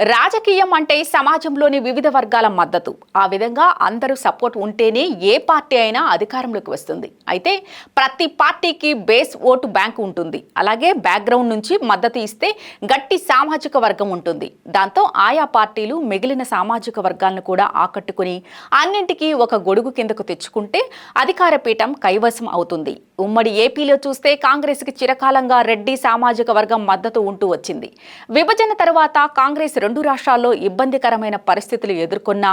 రాజకీయం అంటే సమాజంలోని వివిధ వర్గాల మద్దతు. ఆ విధంగా అందరూ సపోర్ట్ ఉంటేనే ఏ పార్టీ అయినా అధికారంలోకి వస్తుంది. అయితే ప్రతి పార్టీకి బేస్ ఓటు బ్యాంక్ ఉంటుంది. అలాగే బ్యాక్గ్రౌండ్ నుంచి మద్దతు ఇస్తే గట్టి సామాజిక వర్గం ఉంటుంది. దాంతో ఆయా పార్టీలు మిగిలిన సామాజిక వర్గాలను కూడా ఆకట్టుకుని అన్నింటికీ ఒక గొడుగు కిందకు తెచ్చుకుంటే అధికార పీఠం కైవసం అవుతుంది. ఉమ్మడి ఏపీలో చూస్తే కాంగ్రెస్కి చిరకాలంగా రెడ్డి సామాజిక వర్గం మద్దతు ఉంటూ వచ్చింది. విభజన తర్వాత కాంగ్రెస్ రెండు రాష్ట్రాల్లో ఇబ్బందికరమైన పరిస్థితులు ఎదుర్కొన్నా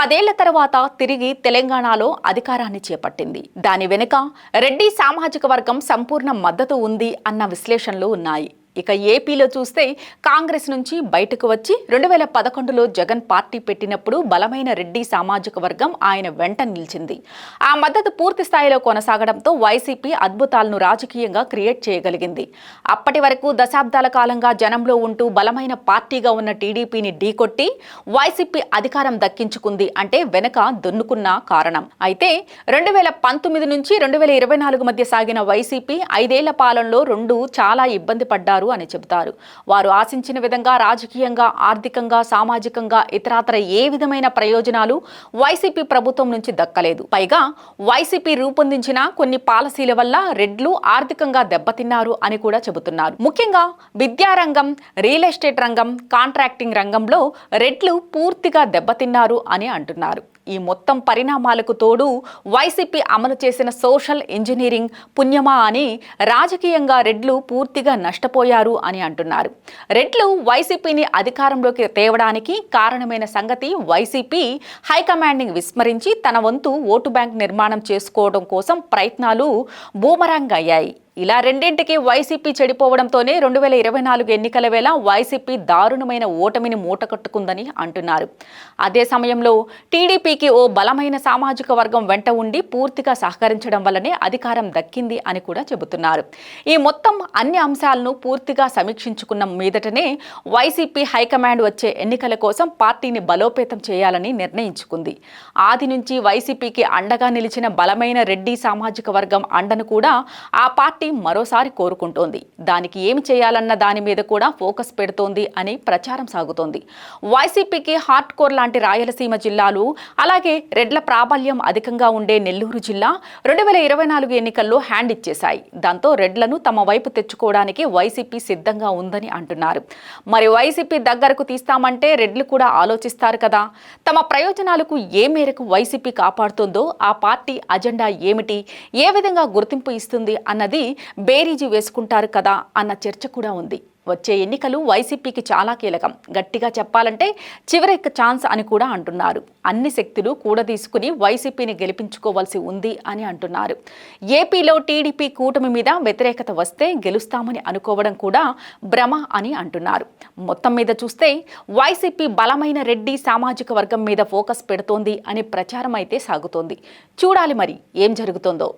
పదేళ్ళ తర్వాత తిరిగి తెలంగాణలో అధికారాన్ని చేపట్టింది. దాని వెనుక రెడ్డి సామాజిక వర్గం సంపూర్ణ మద్దతు ఉంది అన్న విశ్లేషణలు ఉన్నాయి. ఇక ఏపీలో చూస్తే కాంగ్రెస్ నుంచి బయటకు వచ్చి రెండు వేల పదకొండులో జగన్ పార్టీ పెట్టినప్పుడు బలమైన రెడ్డి సామాజిక వర్గం ఆయన వెంట నిలిచింది. ఆ మద్దతు పూర్తి స్థాయిలో కొనసాగడంతో వైసీపీ అద్భుతాలను రాజకీయంగా క్రియేట్ చేయగలిగింది. అప్పటి వరకు దశాబ్దాల కాలంగా జనంలో ఉంటూ బలమైన పార్టీగా ఉన్న టీడీపీని ఢీకొట్టి వైసీపీ అధికారం దక్కించుకుంది అంటే వెనక దున్నుకున్న కారణం. అయితే రెండు వేల పంతొమ్మిది నుంచి రెండు వేల ఇరవై నాలుగు మధ్య సాగిన వైసీపీ ఐదేళ్ళ పాలనలో రెండు చాలా ఇబ్బంది పడ్డారు. అని చెబుతారు. వారు ఆశించిన విధంగా రాజకీయంగా ఆర్థికంగా సామాజికంగా ఇతరాతర ఏ విధమైన ప్రయోజనాలు వైసీపీ ప్రభుత్వం నుంచి దక్కలేదు. పైగా వైసీపీ రూపొందించిన కొన్ని పాలసీల వల్ల రెడ్లు ఆర్థికంగా దెబ్బతిన్నారు అని కూడా చెబుతున్నారు. ముఖ్యంగా విద్యారంగం రియల్ ఎస్టేట్ రంగం కాంట్రాక్టింగ్ రంగంలో రెడ్లు పూర్తిగా దెబ్బతిన్నారు అని అంటున్నారు. ఈ మొత్తం పరిణామాలకు తోడు వైసీపీ అమలు చేసిన సోషల్ ఇంజనీరింగ్ పుణ్యమా అని రాజకీయంగా రెడ్లు పూర్తిగా నష్టపోయారు అని అంటున్నారు. రెడ్లు వైసీపీని అధికారంలోకి తేవడానికి కారణమైన సంగతి వైసీపీ హైకమాండింగ్ విస్మరించి తన వంతు ఓటు బ్యాంక్ నిర్మాణం చేసుకోవడం కోసం ప్రయత్నాలు బూమరాంగ్ అయ్యాయి. ఇలా రెండింటికి వైసీపీ చెడిపోవడంతోనే రెండు వేల ఇరవై నాలుగు ఎన్నికల వేళ వైసీపీ దారుణమైన ఓటమిని మూటకట్టుకుందని అంటున్నారు. అదే సమయంలో టీడీపీకి ఓ బలమైన సామాజిక వర్గం వెంట ఉండి పూర్తిగా సహకరించడం వల్లనే అధికారం దక్కింది అని కూడా చెబుతున్నారు. ఈ మొత్తం అన్ని అంశాలను పూర్తిగా సమీక్షించుకున్న మీదటనే వైసీపీ హైకమాండ్ వచ్చే ఎన్నికల కోసం పార్టీని బలోపేతం చేయాలని నిర్ణయించుకుంది. ఆది నుంచి వైసీపీకి అండగా నిలిచిన బలమైన రెడ్డి సామాజిక వర్గం అండను కూడా ఆ పార్టీ పార్టీ మరోసారి కోరుకుంటోంది. దానికి ఏమి చేయాలన్న దాని మీద కూడా ఫోకస్ పెడుతోంది అని ప్రచారం సాగుతోంది. వైసీపీకి హార్ట్ కోర్ లాంటి రాయలసీమ జిల్లాలు అలాగే రెడ్ల ప్రాబల్యం అధికంగా ఉండే నెల్లూరు జిల్లా రెండు వేల ఇరవై నాలుగు ఎన్నికల్లో హ్యాండ్ ఇచ్చేశాయి. దాంతో రెడ్లను తమ వైపు తెచ్చుకోవడానికి వైసీపీ సిద్ధంగా ఉందని అంటున్నారు. మరి వైసీపీ దగ్గరకు తీస్తామంటే రెడ్లు కూడా ఆలోచిస్తారు కదా. తమ ప్రయోజనాలకు ఏ మేరకు వైసీపీ కాపాడుతుందో ఆ పార్టీ అజెండా ఏమిటి ఏ విధంగా గుర్తింపు ఇస్తుంది అన్నది బేరీజు వేసుకుంటారు కదా అన్న చర్చ కూడా ఉంది. వచ్చే ఎన్నికలు వైసీపీకి చాలా కీలకం. గట్టిగా చెప్పాలంటే చివరి ఛాన్స్ అని కూడా అంటున్నారు. అన్ని శక్తులు కూడదీసుకుని వైసీపీని గెలిపించుకోవాల్సి ఉంది అని అంటున్నారు. ఏపీలో టీడీపీ కూటమి మీద వ్యతిరేకత వస్తే గెలుస్తామని అనుకోవడం కూడా భ్రమ అని అంటున్నారు. మొత్తం మీద చూస్తే వైసీపీ బలమైన రెడ్డి సామాజిక వర్గం మీద ఫోకస్ పెడుతోంది అనే ప్రచారం అయితే సాగుతోంది. చూడాలి మరి ఏం జరుగుతుందో.